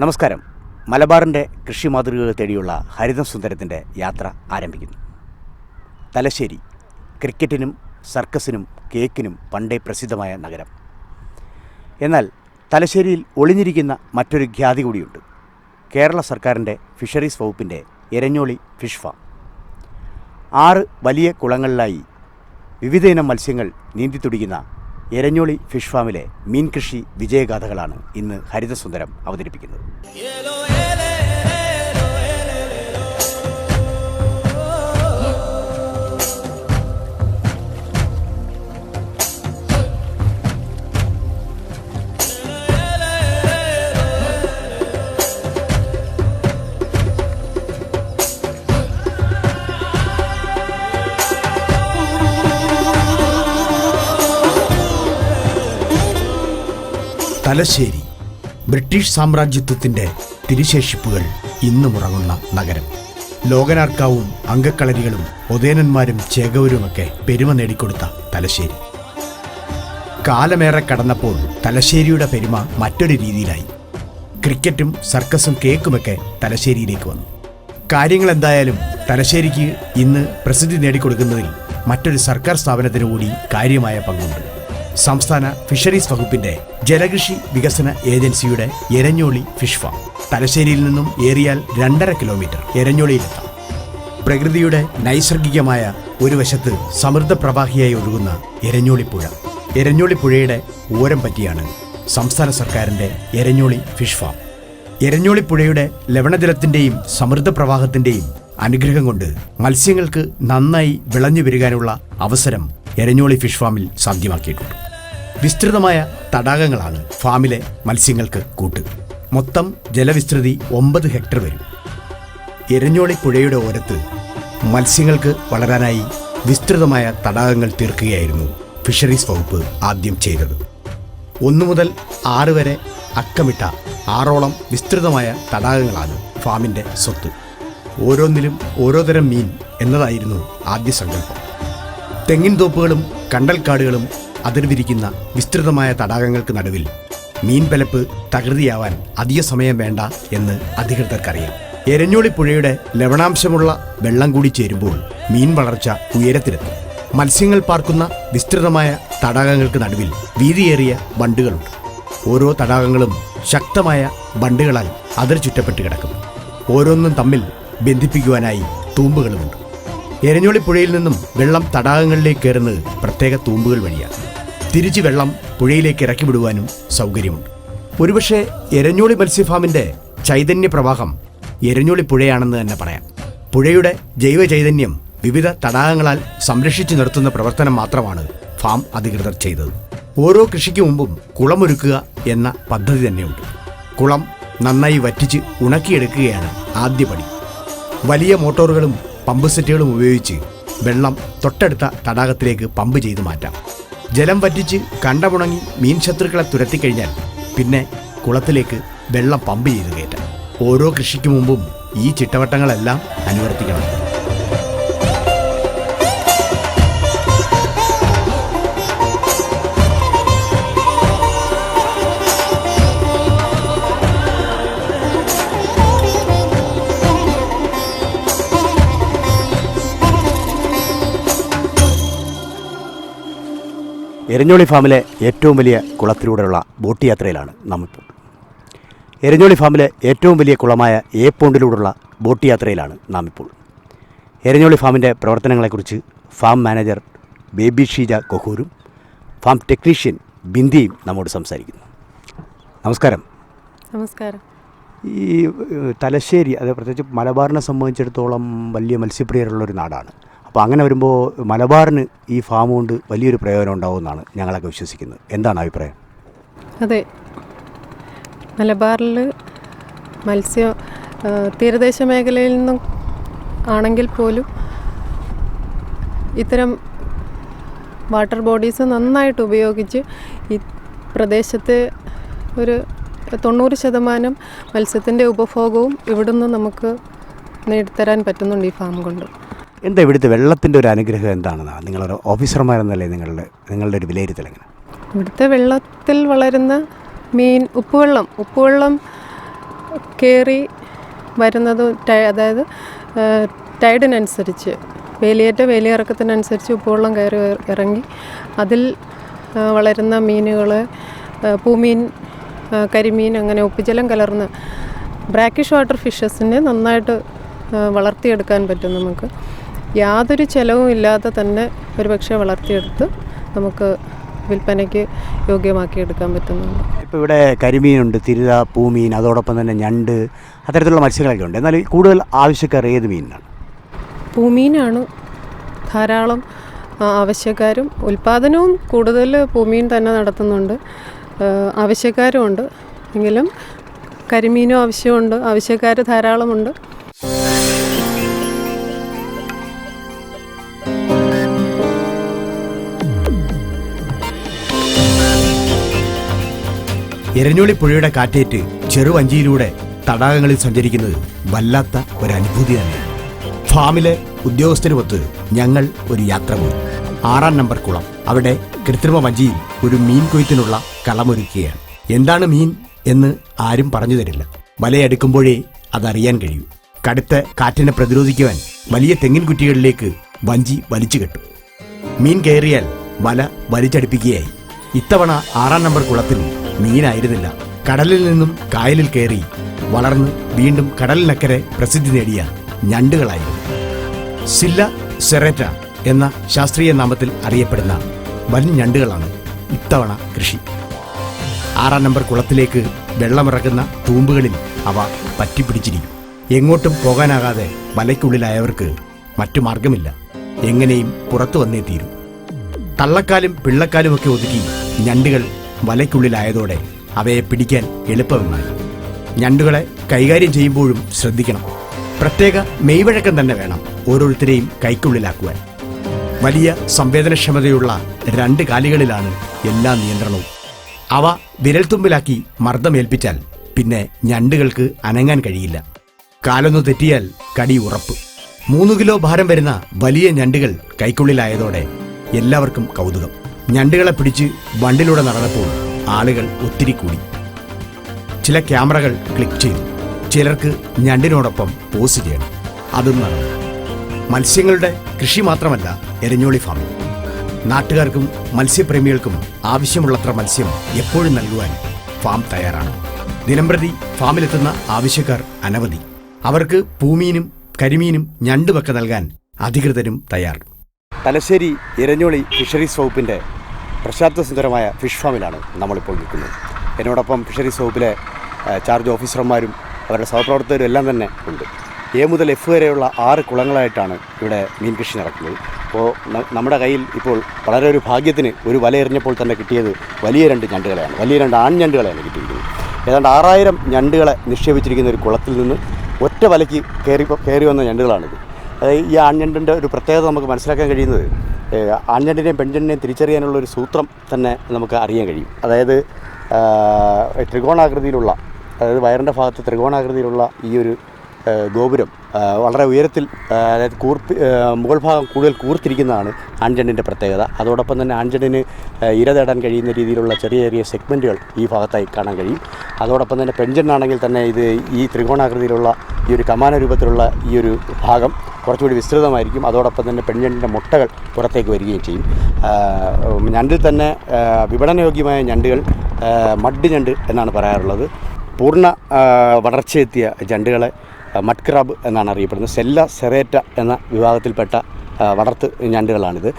നമസ്കാരം. മലബാറിന്റെ കൃഷി മാതൃകകൾ തേടിയുള്ള ഹരിതം സുന്ദരത്തിന്റെ യാത്ര ആരംഭിക്കുന്നു. തലശ്ശേരി ക്രിക്കറ്റിനും സർക്കസിനും കേക്കിനും പണ്ടേ പ്രസിദ്ധമായ നഗരം. എന്നാൽ തലശ്ശേരിയിൽ ഒളിഞ്ഞിരിക്കുന്ന മറ്റൊരു ഖ്യാതി കൂടിയുണ്ട്. കേരള സർക്കാരിന്റെ ഫിഷറീസ് വകുപ്പിന്റെ എരഞ്ഞോളി ഫിഷ് ഫാം. ആറ് വലിയ കുളങ്ങളിലായി വിവിധയിനം മത്സ്യങ്ങൾ നീന്തിത്തുടിക്കുന്ന എരഞ്ഞോളി ഫിഷ് ഫാമിലെ മീൻകൃഷി വിജയഗാഥകളാണ് ഇന്ന് ഹരിതസുന്ദരം അവതരിപ്പിക്കുന്നത്. തലശ്ശേരി ബ്രിട്ടീഷ് സാമ്രാജ്യത്വത്തിന്റെ തിരുശേഷിപ്പുകൾ ഇന്നും ഉറങ്ങുന്ന നഗരം. ലോകനാർക്കാവും അംഗക്കളരികളും ഒതേനന്മാരും ചേകവരുമൊക്കെ പെരുമ നേടിക്കൊടുത്ത തലശ്ശേരി. കാലമേറെ കടന്നപ്പോൾ തലശ്ശേരിയുടെ പെരുമ മറ്റൊരു രീതിയിലായി. ക്രിക്കറ്റും സർക്കസും കേക്കുമൊക്കെ തലശ്ശേരിയിലേക്ക് വന്നു. കാര്യങ്ങൾ എന്തായാലും തലശ്ശേരിക്ക് ഇന്ന് പ്രസിദ്ധി നേടിക്കൊടുക്കുന്നതിൽ മറ്റൊരു സർക്കാർ സ്ഥാപനത്തിന് കൂടി കാര്യമായ പങ്കുണ്ട്. സംസ്ഥാന ഫിഷറീസ് വകുപ്പിന്റെ ജലകൃഷി വികസന ഏജൻസിയുടെ എരഞ്ഞോളി ഫിഷ് ഫാം. തലശ്ശേരിയിൽ നിന്നും ഏറിയാൽ രണ്ടര കിലോമീറ്റർ എരഞ്ഞോളിയിലെത്താം. പ്രകൃതിയുടെ നൈസർഗികമായ ഒരു വശത്ത് സമൃദ്ധ പ്രവാഹിയായി ഒഴുകുന്ന എരഞ്ഞോളിപ്പുഴ എരഞ്ഞോളിപ്പുഴയുടെ ഓരം പറ്റിയാണ് സംസ്ഥാന സർക്കാരിന്റെ എരഞ്ഞോളി ഫിഷ് ഫാം. എരഞ്ഞോളിപ്പുഴയുടെ ലവണജലത്തിന്റെയും സമൃദ്ധ പ്രവാഹത്തിന്റെയും അനുഗ്രഹം കൊണ്ട് മത്സ്യങ്ങൾക്ക് നന്നായി വിളഞ്ഞു വരികാനുള്ള അവസരം എരഞ്ഞോളി ഫിഷ് ഫാമിൽ സാധ്യമാക്കിയിട്ടുണ്ട്. വിസ്തൃതമായ തടാകങ്ങളാണ് ഫാമിലെ മത്സ്യങ്ങൾക്ക് കൂട്ട്. മൊത്തം ജലവിസ്തൃതി ഒമ്പത് ഹെക്ടർ വരും. എരഞ്ഞോളി പുഴയുടെ ഓരത്ത് മത്സ്യങ്ങൾക്ക് വളരാനായി വിസ്തൃതമായ തടാകങ്ങൾ തീർക്കുകയായിരുന്നു ഫിഷറീസ് വകുപ്പ് ആദ്യം ചെയ്തത്. ഒന്നു മുതൽ ആറ് വരെ അക്കമിട്ട ആറോളം വിസ്തൃതമായ തടാകങ്ങളാണ് ഫാമിന്റെ സ്വത്ത്. ഓരോന്നിലും ഓരോ തരം മീൻ എന്നതായിരുന്നു ആദ്യ സങ്കല്പം. തെങ്ങിൻ തോപ്പുകളും കണ്ടൽക്കാടുകളും അതിർവിരിക്കുന്ന വിസ്തൃതമായ തടാകങ്ങൾക്ക് നടുവിൽ മീൻപലപ്പ് തകൃതിയാവാൻ അധിക സമയം വേണ്ട എന്ന് അധികൃതർക്കറിയാം. എരഞ്ഞോളി പുഴയുടെ ലവണാംശമുള്ള വെള്ളം കൂടി ചേരുമ്പോൾ മീൻ വളർച്ച ഉയരത്തിലെത്തും. മത്സ്യങ്ങൾ പാർക്കുന്ന വിസ്തൃതമായ തടാകങ്ങൾക്ക് നടുവിൽ വീതിയേറിയ ബണ്ടുകളുണ്ട്. ഓരോ തടാകങ്ങളും ശക്തമായ ബണ്ടുകളാൽ അതിർ ചുറ്റപ്പെട്ട് കിടക്കും. ഓരോന്നും തമ്മിൽ ബന്ധിപ്പിക്കുവാനായി തൂമ്പുകളുമുണ്ട്. എരഞ്ഞോളി പുഴയിൽ നിന്നും വെള്ളം തടാകങ്ങളിലേക്ക് കയറുന്നത് പ്രത്യേക തൂമ്പുകൾ വഴിയാണ് തിരിച്ച് വെള്ളം പുഴയിലേക്ക് ഇറക്കി വിടുവാനും സൗകര്യമുണ്ട്. ഒരുപക്ഷെ എരഞ്ഞോളി മത്സ്യഫാമിന്റെ ചൈതന്യ പ്രവാഹം എരഞ്ഞോളി പുഴയാണെന്ന് തന്നെ പറയാം. പുഴയുടെ ജൈവ ചൈതന്യം വിവിധ തടാകങ്ങളാൽ സംരക്ഷിച്ചു നിർത്തുന്ന പ്രവർത്തനം മാത്രമാണ് ഫാം അധികൃതർ ചെയ്തത്. ഓരോ കൃഷിക്ക് മുമ്പും കുളമൊരുക്കുക എന്ന പദ്ധതി തന്നെയുണ്ട്. കുളം നന്നായി വറ്റിച്ച് ഉണക്കിയെടുക്കുകയാണ് ആദ്യപടി വലിയ മോട്ടോറുകളും പമ്പ് സെറ്റുകളും ഉപയോഗിച്ച് വെള്ളം തൊട്ടടുത്ത തടാകത്തിലേക്ക് പമ്പ് ചെയ്തു മാറ്റാം. ജലം വറ്റിച്ച് കണ്ടമുണങ്ങി മീൻ ശത്രുക്കളെ തുരത്തിക്കഴിഞ്ഞാൽ പിന്നെ കുളത്തിലേക്ക് വെള്ളം പമ്പ് ചെയ്തു കയറ്റാം. ഓരോ കൃഷിക്ക് മുമ്പും ഈ ചിട്ടവട്ടങ്ങളെല്ലാം അനുവർത്തിക്കണം. എരഞ്ഞോളി ഫാമിലെ ഏറ്റവും വലിയ കുളത്തിലൂടെയുള്ള ബോട്ട് യാത്രയിലാണ് നമ്മിപ്പോൾ. എരഞ്ഞോളി ഫാമിലെ ഏറ്റവും വലിയ കുളമായ ഏപ്പോണ്ടിലൂടെയുള്ള ബോട്ട് യാത്രയിലാണ് നാം ഇപ്പോൾ എരഞ്ഞോളി ഫാമിന്റെ പ്രവർത്തനങ്ങളെക്കുറിച്ച് ഫാം മാനേജർ ബേബി ഷീജ കൊഹൂരും ഫാം ടെക്നീഷ്യൻ ബിന്ദിയും നമ്മോട് സംസാരിക്കുന്നു. നമസ്കാരം. നമസ്കാരം. ഈ തലശ്ശേരി അത് പ്രത്യേകിച്ച് മലബാറിനെ സംബന്ധിച്ചിടത്തോളം വലിയ മത്സ്യപ്രിയരുള്ളൊരു നാടാണ്. അപ്പോൾ അങ്ങനെ വരുമ്പോൾ മലബാറിന് ഈ ഫാം കൊണ്ട് വലിയൊരു പ്രയോജനം ഉണ്ടാവുമെന്നാണ് ഞങ്ങളൊക്കെ വിശ്വസിക്കുന്നത്. എന്താണ് അഭിപ്രായം? അതെ. മലബാറിൽ മത്സ്യ തീരദേശ മേഖലയിൽ നിന്നും ആണെങ്കിൽ പോലും ഇത്തരം വാട്ടർ ബോഡീസ് നന്നായിട്ട് ഉപയോഗിച്ച് ഈ പ്രദേശത്തെ ഒരു തൊണ്ണൂറ് ശതമാനം മത്സ്യത്തിന്റെ ഉപഭോഗവും ഇവിടുന്ന് നമുക്ക് നേടിത്തരാൻ പറ്റുന്നുണ്ട് ഈ ഫാം കൊണ്ട്. എന്താ ഇവിടുത്തെ വെള്ളത്തിന്റെ ഒരു അനുഗ്രഹം എന്താണെന്നാണ് നിങ്ങളൊരു ഓഫീസർമാരെന്നല്ലേ നിങ്ങളുടെ നിങ്ങളുടെ ഒരു വിലയിരുത്തൽ എങ്ങനെ? ഇവിടുത്തെ വെള്ളത്തിൽ വളരുന്ന മീൻ ഉപ്പുവെള്ളം. ഉപ്പുവെള്ളം കയറി വരുന്നത് അതായത് ടൈഡിനനുസരിച്ച് വേലിയേറ്റ വേലിയിറക്കത്തിനനുസരിച്ച് ഉപ്പുവെള്ളം കയറി ഇറങ്ങി അതിൽ വളരുന്ന മീനുകൾ പൂമീൻ കരിമീൻ അങ്ങനെ ഉപ്പുജലം കലർന്ന് ബ്രാക്കിഷ് വാട്ടർ ഫിഷസിനെ നന്നായിട്ട് വളർത്തിയെടുക്കാൻ പറ്റും നമുക്ക്. യാതൊരു ചിലവും ഇല്ലാതെ തന്നെ ഒരുപക്ഷെ വളർത്തിയെടുത്ത് നമുക്ക് വിൽപ്പനയ്ക്ക് യോഗ്യമാക്കിയെടുക്കാൻ പറ്റുന്നുണ്ട്. ഇപ്പോൾ ഇവിടെ കരിമീനുണ്ട് തിരുത പൂമീൻ അതോടൊപ്പം തന്നെ ഞണ്ട് അത്തരത്തിലുള്ള മത്സ്യങ്ങളൊക്കെ ഉണ്ട്. എന്നാൽ കൂടുതൽ ആവശ്യക്കാർ ഏത് മീനിനാണ്? പൂമീനാണ് ധാരാളം ആവശ്യക്കാരും. ഉൽപ്പാദനവും കൂടുതൽ പൂമീൻ തന്നെ നടത്തുന്നുണ്ട്. ആവശ്യക്കാരും ഉണ്ട് എങ്കിലും കരിമീനും ആവശ്യമുണ്ട് ആവശ്യക്കാർ ധാരാളമുണ്ട്. എരഞ്ഞോളി പുഴയുടെ കാറ്റേറ്റ് ചെറുവഞ്ചിയിലൂടെ തടാകങ്ങളിൽ സഞ്ചരിക്കുന്നത് വല്ലാത്ത ഒരു അനുഭൂതി ഫാമിലെ ഉദ്യോഗസ്ഥരുമൊത്ത് ഞങ്ങൾ ഒരു യാത്ര പോയി. ആറാം നമ്പർ കുളം. അവിടെ കൃത്രിമ വഞ്ചിയിൽ ഒരു മീൻ കൊയ്ത്തിനുള്ള കളമൊരുക്കുകയാണ്. എന്താണ് മീൻ എന്ന് ആരും പറഞ്ഞു തരില്ല. വലയെടുക്കുമ്പോഴേ അതറിയാൻ കഴിയൂ. കടുത്ത കാറ്റിനെ പ്രതിരോധിക്കുവാൻ വലിയ തെങ്ങിൻ കുറ്റികളിലേക്ക് വഞ്ചി വലിച്ചു കെട്ടും. മീൻ കയറിയാൽ വല വലിച്ചടിപ്പിക്കുകയായി. ഇത്തവണ ആറാം നമ്പർ കുളത്തിൽ മീനായിരുന്നില്ല കടലിൽ നിന്നും കായലിൽ കയറി വളർന്ന് വീണ്ടും കടലിനക്കരെ പ്രസിദ്ധി നേടിയ ഞണ്ടുകളായിരുന്നു. സില്ല സെറേറ്റ എന്ന ശാസ്ത്രീയ നാമത്തിൽ അറിയപ്പെടുന്ന വൻ ഞണ്ടുകളാണ് ഇത്തവണ കൃഷി. ആറാം നമ്പർ കുളത്തിലേക്ക് വെള്ളമിറക്കുന്ന തൂമ്പുകളിൽ അവ പറ്റിപ്പിടിച്ചിരിക്കും. എങ്ങോട്ടും പോകാനാകാതെ വലയ്ക്കുള്ളിലായവർക്ക് മറ്റു മാർഗമില്ല എങ്ങനെയും പുറത്തു വന്നേ തീരൂ. തള്ളക്കാലും പിള്ളക്കാലുമൊക്കെ ഒതുക്കി ഞണ്ടുകൾ വലയ്ക്കുള്ളിലായതോടെ അവയെ പിടിക്കാൻ എളുപ്പമായി ഞണ്ടുകളെ കൈകാര്യം ചെയ്യുമ്പോഴും ശ്രദ്ധിക്കണം. പ്രത്യേക മെയ്വഴക്കം തന്നെ വേണം ഓരോരുത്തരെയും കൈക്കുള്ളിലാക്കുവാൻ. വലിയ സംവേദനക്ഷമതയുള്ള രണ്ട് കാലികളിലാണ് എല്ലാ നിയന്ത്രണവും. അവ വിരൽത്തുമ്പിലാക്കി മർദ്ദമേൽപ്പിച്ചാൽ പിന്നെ ഞണ്ടുകൾക്ക് അനങ്ങാൻ കഴിയില്ല. കാലൊന്നു തെറ്റിയാൽ കടി ഉറപ്പ്. മൂന്ന് കിലോ ഭാരം വരുന്ന വലിയ ഞണ്ടുകൾ കൈക്കുള്ളിലായതോടെ എല്ലാവർക്കും കൗതുകം. ഞണ്ടുകളെ പിടിച്ച് ബണ്ടിലൂടെ നടന്നപ്പോൾ ആളുകൾ ഒത്തിരി കൂടി ചില ക്യാമറകൾ ക്ലിക്ക് ചെയ്തു. ചിലർക്ക് ഞണ്ടിനോടൊപ്പം പോസ് ചെയ്യണം. അതും നടന്നു. മത്സ്യങ്ങളുടെ കൃഷി മാത്രമല്ല എരഞ്ഞോളി ഫാമിൽ. നാട്ടുകാർക്കും മത്സ്യപ്രേമികൾക്കും ആവശ്യമുള്ളത്ര മത്സ്യം എപ്പോഴും നൽകുവാൻ ഫാം തയ്യാറാണ്. ദിനംപ്രതി ഫാമിലെത്തുന്ന ആവശ്യക്കാർ അനവധി. അവർക്ക് പൂമീനും കരിമീനും ഞണ്ടുമൊക്കെ നൽകാൻ അധികൃതരും തയ്യാർ. തലശ്ശേരി ഇരഞ്ഞോളി ഫിഷറീസ് വകുപ്പിന്റെ പ്രശാന്ത സുന്ദരമായ ഫിഷ് ഫാമിലാണ് നമ്മളിപ്പോൾ നിൽക്കുന്നത്. എന്നോടൊപ്പം ഫിഷറീസ് വകുപ്പിലെ ചാർജ് ഓഫീസർമാരും അവരുടെ സഹപ്രവർത്തകരും എല്ലാം തന്നെ ഉണ്ട്. എ മുതൽ എഫ് വരെയുള്ള ആറ് കുളങ്ങളായിട്ടാണ് ഇവിടെ മീൻ കൃഷി നടക്കുന്നത് അപ്പോൾ നമ്മുടെ കയ്യിൽ ഇപ്പോൾ വളരെ ഒരു ഭാഗ്യത്തിന് ഒരു വല എറിഞ്ഞപ്പോൾ തന്നെ കിട്ടിയത് വലിയ രണ്ട് ഞണ്ടുകളെയാണ്. വലിയ രണ്ട് ആൺ ഞണ്ടുകളെയാണ് കിട്ടിയിരിക്കുന്നത്. ഏതാണ്ട് ആറായിരം ഞണ്ടുകളെ നിക്ഷേപിച്ചിരിക്കുന്ന ഒരു കുളത്തിൽ നിന്ന് ഒറ്റ വലയ്ക്ക് കയറി കയറി വന്ന ഞണ്ടുകളാണിത്. ഈ ആൺഞണ്ടിന്റെ ഒരു പ്രത്യേകത നമുക്ക് മനസ്സിലാക്കാൻ കഴിയുന്നത് ആൺഞണ്ടിനെയും പെൺഞണ്ടിനെയും തിരിച്ചറിയാനുള്ള ഒരു സൂത്രം തന്നെ നമുക്ക് അറിയാൻ കഴിയും. അതായത് ത്രികോണാകൃതിയിലുള്ള അതായത് വയറിന്റെ ഭാഗത്ത് ത്രികോണാകൃതിയിലുള്ള ഈ ഒരു ഗോപുരം വളരെ ഉയരത്തിൽ അതായത് കൂർപ്പി മുകൾ ഭാഗം കൂടുതൽ കൂർത്തിരിക്കുന്നതാണ് ആൺചണ്ടിന്റെ പ്രത്യേകത. അതോടൊപ്പം തന്നെ ആൺചണ്ടിന് ഇര തേടാൻ കഴിയുന്ന രീതിയിലുള്ള ചെറിയ ചെറിയ സെഗ്മെന്റുകൾ ഈ ഭാഗത്തായി കാണാൻ കഴിയും. അതോടൊപ്പം തന്നെ പെൺചെണ്ണാണെങ്കിൽ തന്നെ ഇത് ഈ ത്രികോണാകൃതിയിലുള്ള ഈ ഒരു കമാന രൂപത്തിലുള്ള ഈ ഒരു ഭാഗം കുറച്ചുകൂടി വിസ്തൃതമായിരിക്കും. അതോടൊപ്പം തന്നെ പെൺഞണ്ടിന്റെ മുട്ടകൾ പുറത്തേക്ക് വരികയും ചെയ്യും. ഞണ്ടിൽ തന്നെ വിപണനയോഗ്യമായ ഞണ്ടുകൾ മഡ് ഞണ്ട് എന്നാണ് പറയാറുള്ളത്. പൂർണ വളർച്ചയെത്തിയ ഞണ്ടുകളെ ആഹ്, മഡ് ക്രാബ് എന്നാണ് അറിയപ്പെടുന്നത്. സെല്ല സെറേറ്റ എന്ന വിഭാഗത്തിൽപ്പെട്ട വളർത്ത് ഞണ്ടുകളാണിത്.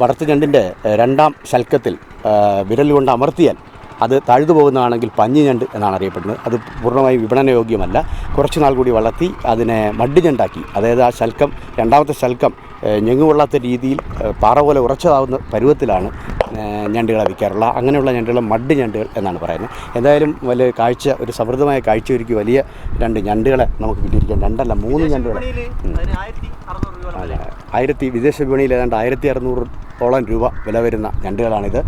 വളർത്ത് ഞണ്ടിന്റെ രണ്ടാം ശൽക്കത്തിൽ വിരൽ കൊണ്ട് അമർത്തിയാൽ അത് താഴ്ന്നു പോകുന്നതാണെങ്കിൽ പഞ്ഞി ഞണ്ട് എന്നാണ് അറിയപ്പെടുന്നത്. അത് പൂർണമായും വിപണനയോഗ്യമല്ല. കുറച്ച് നാൾ കൂടി വളർത്തി അതിനെ മഡ് ഞണ്ടാക്കി. അതായത് ആ ശൽക്കം രണ്ടാമത്തെ ശൽക്കം ഞെങ്ങുകൊള്ളാത്ത രീതിയിൽ പാറ പോലെ ഉറച്ചതാവുന്ന പരുവത്തിലാണ് ഞണ്ടുകളെ വിൽക്കാറുള്ളത് അങ്ങനെയുള്ള ഞണ്ടുകൾ മഡ് ഞണ്ടുകൾ എന്നാണ് പറയുന്നത്. എന്തായാലും വലിയ കാഴ്ച ഒരു സമൃദ്ധമായ കാഴ്ച ഒരുക്കി വലിയ രണ്ട് ഞണ്ടുകളെ നമുക്ക് കിട്ടിയിരിക്കാം രണ്ടല്ല മൂന്ന് ഞണ്ടുകൾ ആയിരത്തി വിദേശ വിപണിയിൽ ഏതാണ്ട് ആയിരത്തി അറുന്നൂറോളം രൂപ വില വരുന്ന ഞണ്ടുകളാണിത്.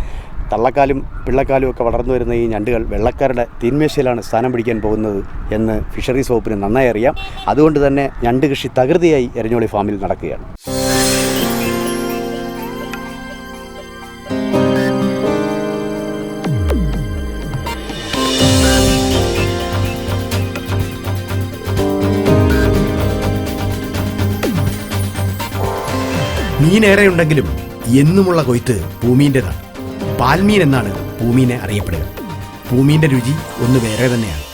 തള്ളക്കാലും പിള്ളക്കാലും ഒക്കെ വളർന്നു വരുന്ന ഈ ഞണ്ടുകൾ വെള്ളക്കാരുടെ തീന്മേശയിലാണ് സ്ഥാനം പിടിക്കാൻ പോകുന്നത് എന്ന് ഫിഷറീസ് വകുപ്പിന് നന്നായി അറിയാം. അതുകൊണ്ട് തന്നെ ഞണ്ട് കൃഷി തകൃതിയായി എരഞ്ഞോളി ഫാമിൽ നടക്കുകയാണ്. മീനേറെയുണ്ടെങ്കിലും എന്നുമുള്ള കൊയ്ത്ത് ഭൂമീന്റെതാണ് പാൽമീൻ എന്നാണ് ഭൂമീനെ അറിയപ്പെടുക. ഭൂമീന്റെ രുചി ഒന്ന് വേറെ തന്നെയാണ്.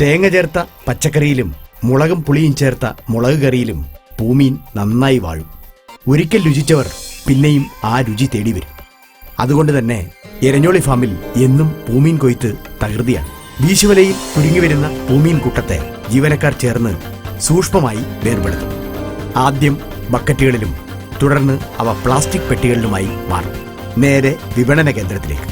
തേങ്ങ ചേർത്ത പച്ചക്കറിയിലും മുളകും പുളിയും ചേർത്ത മുളക് കറിയിലും ഭൂമീൻ നന്നായി വാഴും. ഒരിക്കൽ രുചിച്ചവർ പിന്നെയും ആ രുചി തേടി വരും അതുകൊണ്ട് തന്നെ എരഞ്ഞോളി ഫാമിൽ എന്നും ഭൂമീൻ കൊയ്ത്ത് തകൃതിയാണ്. വീശുവലയിൽ കുരുങ്ങി വരുന്ന പൂമീൻ കൂട്ടത്തെ ജീവനക്കാർ ചേർന്ന് സൂക്ഷ്മമായി വേർപെടുത്തും. ആദ്യം ബക്കറ്റുകളിലും തുടർന്ന് അവ പ്ലാസ്റ്റിക് പെട്ടികളിലുമായി മാറും. നേരെ വിപണന കേന്ദ്രത്തിലേക്ക്.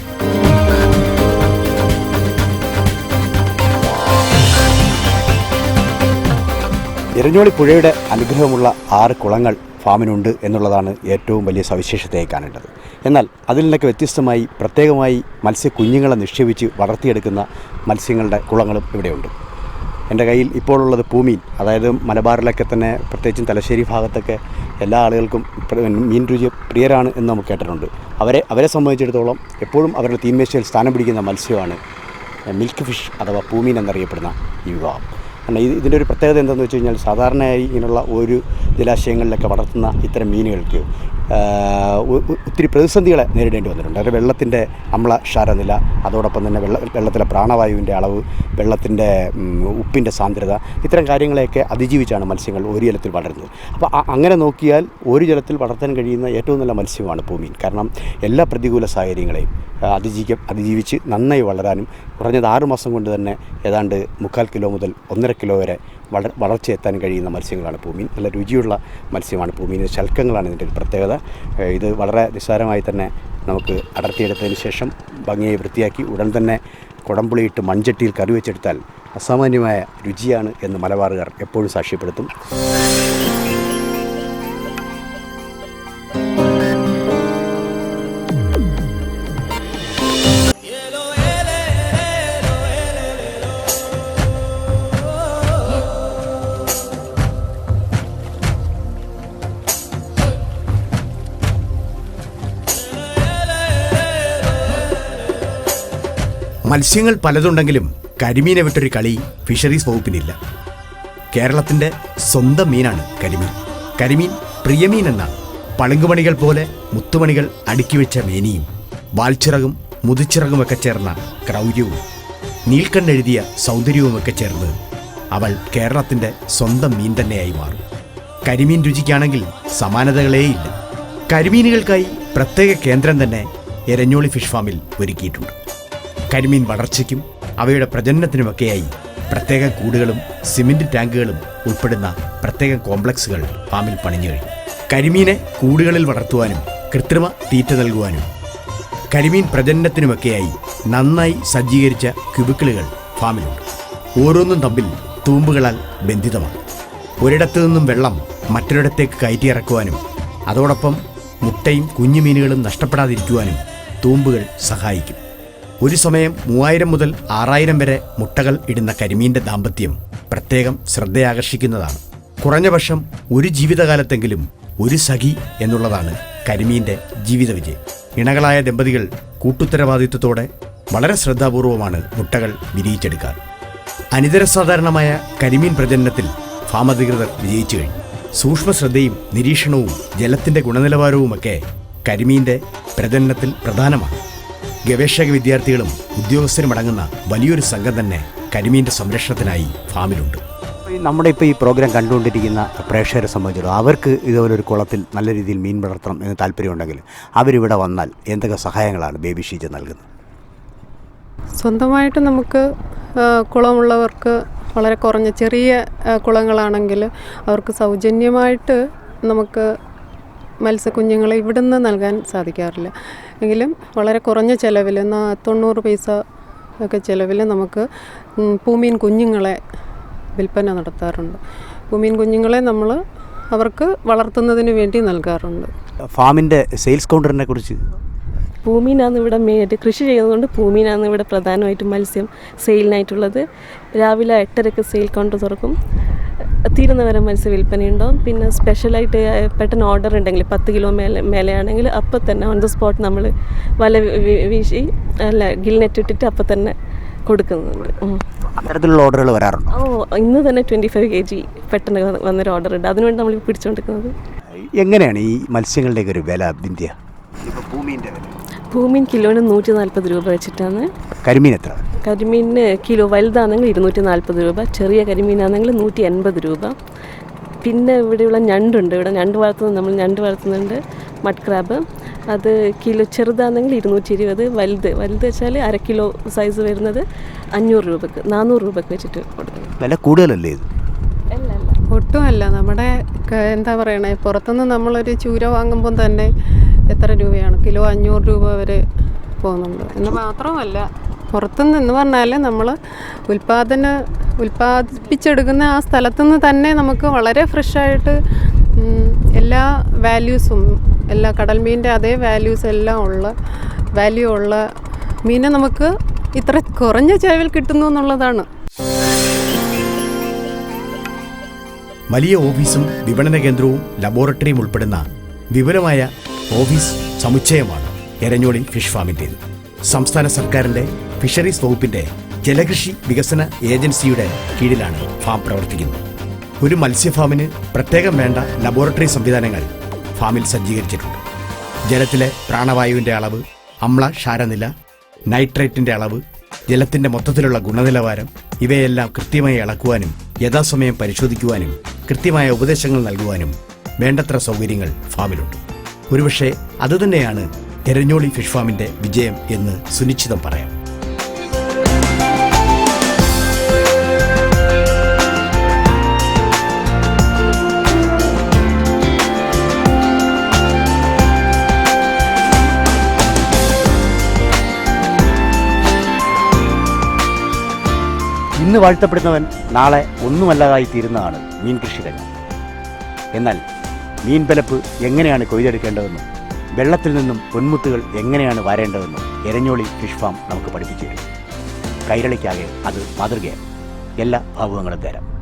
എരഞ്ഞോളി പുഴയുടെ അനുഗ്രഹമുള്ള ആറ് കുളങ്ങൾ ഫാമിനുണ്ട് എന്നുള്ളതാണ് ഏറ്റവും വലിയ സവിശേഷതയായി കാണേണ്ടത്. എന്നാൽ അതിൽ നിന്നൊക്കെ വ്യത്യസ്തമായി പ്രത്യേകമായി മത്സ്യക്കുഞ്ഞുങ്ങളെ നിക്ഷേപിച്ച് വളർത്തിയെടുക്കുന്ന മത്സ്യങ്ങളുടെ കുളങ്ങളും ഇവിടെയുണ്ട്. എന്റെ കയ്യിൽ ഇപ്പോഴുള്ളത് പൂമീൻ അതായത് മലബാറിലൊക്കെ തന്നെ പ്രത്യേകിച്ചും തലശ്ശേരി ഭാഗത്തൊക്കെ എല്ലാ ആളുകൾക്കും മീൻ രുചി പ്രിയരാണ് എന്ന് നമുക്ക് കേട്ടിട്ടുണ്ട്. അവരെ അവരെ സംബന്ധിച്ചിടത്തോളം എപ്പോഴും അവരുടെ തീന്മേശയിൽ സ്ഥാനം പിടിക്കുന്ന മത്സ്യമാണ് മിൽക്ക് ഫിഷ് അഥവാ പൂമീൻ എന്നറിയപ്പെടുന്ന ഈ വിഭാഗം കാരണം ഇത് ഇതിന്റെ ഒരു പ്രത്യേകത എന്താണെന്ന് വെച്ച് കഴിഞ്ഞാൽ സാധാരണയായി ഇങ്ങനെയുള്ള ഒരു ജലാശയങ്ങളിലൊക്കെ വളർത്തുന്ന ഇത്തരം മീനുകൾക്ക് ഒത്തിരി പ്രതിസന്ധികളെ നേരിടേണ്ടി വന്നിട്ടുണ്ട്. അതായത് വെള്ളത്തിന്റെ അമ്ല ക്ഷാരനില അതോടൊപ്പം തന്നെ വെള്ള വെള്ളത്തിലെ പ്രാണവായുവിന്റെ അളവ് വെള്ളത്തിന്റെ ഉപ്പിന്റെ സാന്ദ്രത ഇത്തരം കാര്യങ്ങളെയൊക്കെ അതിജീവിച്ചാണ് മത്സ്യങ്ങൾ ഒരു ജലത്തിൽ വളരുന്നത്. അപ്പോൾ അങ്ങനെ നോക്കിയാൽ ഒരു ജലത്തിൽ വളർത്താൻ കഴിയുന്ന ഏറ്റവും നല്ല മത്സ്യമാണ് പൂമീൻ കാരണം എല്ലാ പ്രതികൂല സാഹചര്യങ്ങളെയും അതിജീവിക്ക അതിജീവിച്ച് നന്നായി വളരാനും കുറഞ്ഞത് ആറുമാസം കൊണ്ട് തന്നെ ഏതാണ്ട് മുക്കാൽ കിലോ മുതൽ ഒന്നര കിലോ വരെ വളർ വളർച്ചയെത്താൻ കഴിയുന്ന മത്സ്യങ്ങളാണ് പൂമീൻ. നല്ല രുചിയുള്ള മത്സ്യമാണ് പൂമീൻ. ശൽക്കങ്ങളാണ് ഇതിന്റെ പ്രത്യേകത. ഇത് വളരെ നിസ്സാരമായി തന്നെ നമുക്ക് അടർത്തിയെടുത്തതിന് ശേഷം ഭംഗിയായി വൃത്തിയാക്കി ഉടൻ തന്നെ കുടംപുളിയിട്ട് മൺചട്ടിയിൽ കറി വെച്ചെടുത്താൽ അസാമാന്യമായ രുചിയാണ് എന്ന് മലബാറുകാർ എപ്പോഴും സാക്ഷ്യപ്പെടുത്തും. മത്സ്യങ്ങൾ പലതുണ്ടെങ്കിലും കരിമീനെ വിട്ടൊരു കളി ഫിഷറീസ് വകുപ്പിനില്ല. കേരളത്തിന്റെ സ്വന്തം മീനാണ് കരിമീൻ. കരിമീൻ പ്രിയമീൻ എന്നാണ് പളുങ്കുമണികൾ പോലെ മുത്തുമണികൾ അടുക്കി വെച്ച മേനിയും വാൽച്ചിറകും മുതുച്ചിറകുമൊക്കെ ചേർന്ന ക്രൗര്യവും നീൽക്കണ്ണെഴുതിയ സൗന്ദര്യവുമൊക്കെ ചേർന്ന് അവൾ കേരളത്തിന്റെ സ്വന്തം മീൻ തന്നെയായി മാറും. കരിമീൻ രുചിക്കാണെങ്കിൽ സമാനതകളേയില്ല. കരിമീനുകൾക്കായി പ്രത്യേക കേന്ദ്രം തന്നെ എരഞ്ഞോളി ഫിഷ് ഫാമിൽ ഒരുക്കിയിട്ടുണ്ട്. കരിമീൻ വളർച്ചയ്ക്കും അവയുടെ പ്രജനനത്തിനുമൊക്കെയായി പ്രത്യേക കൂടുകളും സിമന്റ് ടാങ്കുകളും ഉൾപ്പെടുന്ന പ്രത്യേക കോംപ്ലക്സുകൾ ഫാമിൽ പണിഞ്ഞു കഴിഞ്ഞു. കരിമീനെ കൂടുകളിൽ വളർത്തുവാനും കൃത്രിമ തീറ്റ നൽകുവാനും കരിമീൻ പ്രജനനത്തിനുമൊക്കെയായി നന്നായി സജ്ജീകരിച്ച ക്യുബിക്കിളുകൾ ഫാമിലുണ്ട്. ഓരോന്നും തമ്മിൽ തൂമ്പുകളാൽ ബന്ധിതമാണ്. ഒരിടത്തു നിന്നും വെള്ളം മറ്റൊരിടത്തേക്ക് കയറ്റിയിറക്കുവാനും അതോടൊപ്പം മുട്ടയും കുഞ്ഞുമീനുകളും നഷ്ടപ്പെടാതിരിക്കുവാനും തൂമ്പുകൾ സഹായിക്കും. ഒരു സമയം മൂവായിരം മുതൽ ആറായിരം വരെ മുട്ടകൾ ഇടുന്ന കരിമീന്റെ ദാമ്പത്യം പ്രത്യേകം ശ്രദ്ധയാകർഷിക്കുന്നതാണ്. കുറഞ്ഞപക്ഷം ഒരു ജീവിതകാലത്തെങ്കിലും ഒരു സഖി എന്നുള്ളതാണ് കരിമീന്റെ ജീവിത വിജയം. ഇണകളായ ദമ്പതികൾ കൂട്ടുത്തരവാദിത്വത്തോടെ വളരെ ശ്രദ്ധാപൂർവമാണ് മുട്ടകൾ വിരിയിച്ചെടുക്കാറ് അനിതരസാധാരണമായ കരിമീൻ പ്രജനനത്തിൽ ഫാം അധികൃതർ വിജയിച്ചു കഴിഞ്ഞു. സൂക്ഷ്മ ശ്രദ്ധയും നിരീക്ഷണവും ജലത്തിന്റെ ഗുണനിലവാരവുമൊക്കെ കരിമീന്റെ പ്രജനനത്തിൽ പ്രധാനമാണ്. ഗവേഷക വിദ്യാർത്ഥികളും ഉദ്യോഗസ്ഥരും അടങ്ങുന്ന വലിയൊരു സംഘം തന്നെ കരിമീന്റെ സംരക്ഷണത്തിനായി ഫാമിലുണ്ട്. നമ്മുടെ ഇപ്പോൾ ഈ പ്രോഗ്രാം കണ്ടുകൊണ്ടിരിക്കുന്ന പ്രേക്ഷകരെ സംബന്ധിച്ചിടത്തോളം അവർക്ക് ഇതുപോലെ ഒരു കുളത്തിൽ നല്ല രീതിയിൽ മീൻ വളർത്തണം എന്ന് താല്പര്യമുണ്ടെങ്കിൽ അവരിവിടെ വന്നാൽ എന്തൊക്കെ സഹായങ്ങളാണ് ബേബി ഷീജ നൽകുന്നത്? സ്വന്തമായിട്ട് നമുക്ക് കുളമുള്ളവർക്ക് വളരെ കുറഞ്ഞ ചെറിയ കുളങ്ങളാണെങ്കിൽ അവർക്ക് സൗജന്യമായിട്ട് നമുക്ക് മത്സ്യക്കുഞ്ഞുങ്ങളെ ഇവിടുന്ന് നൽകാൻ സാധിക്കാറില്ല. എങ്കിലും വളരെ കുറഞ്ഞ ചിലവിൽ എന്നാൽ തൊണ്ണൂറ് പൈസ ഒക്കെ ചിലവിൽ നമുക്ക് ഭൂമിയൻ പൂമീൻ കുഞ്ഞുങ്ങളെ വിൽപ്പന നടത്താറുണ്ട്. ഭൂമിയൻ കുഞ്ഞുങ്ങളെ നമ്മൾ അവർക്ക് വളർത്തുന്നതിന് വേണ്ടി നൽകാറുണ്ട്. ഫാമിന്റെ സെയിൽസ് കൗണ്ടറിനെ കുറിച്ച്? ഭൂമിനാണ് ഇവിടെ മെയിനായിട്ട് കൃഷി ചെയ്യുന്നതുകൊണ്ട് ഭൂമിനാണ് ഇവിടെ പ്രധാനമായിട്ടും മത്സ്യം സെയിലിനായിട്ടുള്ളത്. രാവിലെ എട്ടരക്ക് സെയിൽ കൗണ്ടർ തുറക്കും. തീരുന്നവരെ മത്സ്യ വിൽപ്പനയുണ്ടാവും പിന്നെ സ്പെഷ്യലായിട്ട് പെട്ടെന്ന് ഓർഡർ ഉണ്ടെങ്കിൽ പത്ത് കിലോ മേലെ മേലെയാണെങ്കിൽ അപ്പോൾ തന്നെ ഓൺ ദ സ്പോട്ട് നമ്മൾ വല വീശി അല്ല ഗിൽനെറ്റ് ഇട്ടിട്ട് അപ്പോൾ തന്നെ കൊടുക്കുന്നുണ്ട്. അത്തരത്തിലുള്ള ഓർഡറുകൾ വരാറുണ്ട്? ഓ ഇന്ന് തന്നെ ട്വന്റി ഫൈവ് കെ ജി പെട്ടെന്ന് വന്നൊരു ഓർഡർ ഉണ്ട്. അതിനുവേണ്ടി നമ്മൾ പിടിച്ചുകൊണ്ടിരിക്കുന്നത് എങ്ങനെയാണ് ഈ മത്സ്യങ്ങളുടെയൊക്കെ ഒരു വില ഇന്ത്യ ഭൂമീന്റെ വില. ഭൂമീൻ കിലോന് നൂറ്റി നാൽപ്പത് രൂപ വെച്ചിട്ടാണ്. കരിമീൻ എത്ര കരിമീനിന് കിലോ വലുതാണെങ്കിൽ ഇരുന്നൂറ്റി നാൽപ്പത് രൂപ ചെറിയ കരിമീനാണെങ്കിൽ നൂറ്റി എൺപത് രൂപ. പിന്നെ ഇവിടെയുള്ള ഞണ്ടുണ്ട്. ഇവിടെ ഞണ്ട് വളർത്തുന്നത് നമ്മൾ ഞണ്ട് വളർത്തുന്നുണ്ട് മഡ് ക്രാബ്. അത് കിലോ ചെറുതാണെങ്കിൽ ഇരുന്നൂറ്റി ഇരുപത് വലുത്. വലുത് വെച്ചാൽ അര കിലോ സൈസ് വരുന്നത് അഞ്ഞൂറ് രൂപക്ക് നാനൂറ് രൂപക്ക് വെച്ചിട്ട് കൊടുക്കും വില കൂടുതലല്ലേ ഇത്? അല്ല അല്ല. ഒട്ടുമല്ല. നമ്മുടെ എന്താ പറയണേ? പുറത്തുനിന്ന് നമ്മളൊരു ചൂര വാങ്ങുമ്പം തന്നെ എത്ര രൂപയാണ്? കിലോ അഞ്ഞൂറ് രൂപ വരെ പോകുന്നുണ്ട്. എന്ന് മാത്രമല്ല പുറത്തുനിന്ന് എന്ന് പറഞ്ഞാൽ നമ്മൾ ഉൽപ്പാദന ഉൽപ്പാദിപ്പിച്ചെടുക്കുന്ന ആ സ്ഥലത്തുനിന്ന് തന്നെ നമുക്ക് വളരെ ഫ്രഷായിട്ട് എല്ലാ വാല്യൂസും എല്ലാ കടൽ മീനിന്റെ അതേ വാല്യൂസ് എല്ലാം ഉള്ള വാല്യൂ ഉള്ള മീനെ നമുക്ക് ഇത്ര കുറഞ്ഞ ചെലവിൽ കിട്ടുന്നു എന്നുള്ളതാണ്. വലിയ ഓഫീസും വിപണന കേന്ദ്രവും ലബോറട്ടറിയും ഉൾപ്പെടുന്ന വിപുലമായ ഓഫീസ് സമുച്ചയമാണ്. എരഞ്ഞോളി ഫിഷ് ഫാമിന്റേത് സംസ്ഥാന സർക്കാരിന്റെ ഫിഷറീസ് വകുപ്പിന്റെ ജലകൃഷി വികസന ഏജൻസിയുടെ കീഴിലാണ് ഫാം പ്രവർത്തിക്കുന്നത്. ഒരു മത്സ്യഫാമിന് പ്രത്യേകം വേണ്ട ലബോറട്ടറി സംവിധാനങ്ങൾ ഫാമിൽ സജ്ജീകരിച്ചിട്ടുണ്ട്. ജലത്തിലെ പ്രാണവായുവിന്റെ അളവ് അമ്ല ക്ഷാരനില നൈട്രേറ്റിന്റെ അളവ് ജലത്തിന്റെ മൊത്തത്തിലുള്ള ഗുണനിലവാരം ഇവയെല്ലാം കൃത്യമായി അളക്കുവാനും യഥാസമയം പരിശോധിക്കുവാനും കൃത്യമായ ഉപദേശങ്ങൾ നൽകുവാനും വേണ്ടത്ര സൗകര്യങ്ങൾ ഫാമിലുണ്ട്. ഒരുപക്ഷെ അതുതന്നെയാണ് തെരഞ്ഞോളി ഫിഷ് ഫാമിന്റെ വിജയം എന്ന് സുനിശ്ചിതം പറയാം. ഇന്ന് വാഴ്ത്തപ്പെടുന്നവൻ നാളെ ഒന്നുമല്ലാതായി തീരുന്നതാണ് മീൻ കൃഷി എന്നാൽ മീൻ ബലപ്പ് എങ്ങനെയാണ് കൊയ്തെടുക്കേണ്ടതെന്നും വെള്ളത്തിൽ നിന്നും പൊന്മുത്തുകൾ എങ്ങനെയാണ് വരേണ്ടതെന്നും എരഞ്ഞോളി ഫിഷ് ഫാം നമുക്ക് പഠിപ്പിച്ചു തരും. കൈരളിക്കാകെ അത് മാതൃകയാണ് എല്ലാ ഭാവുകങ്ങളും തരാം.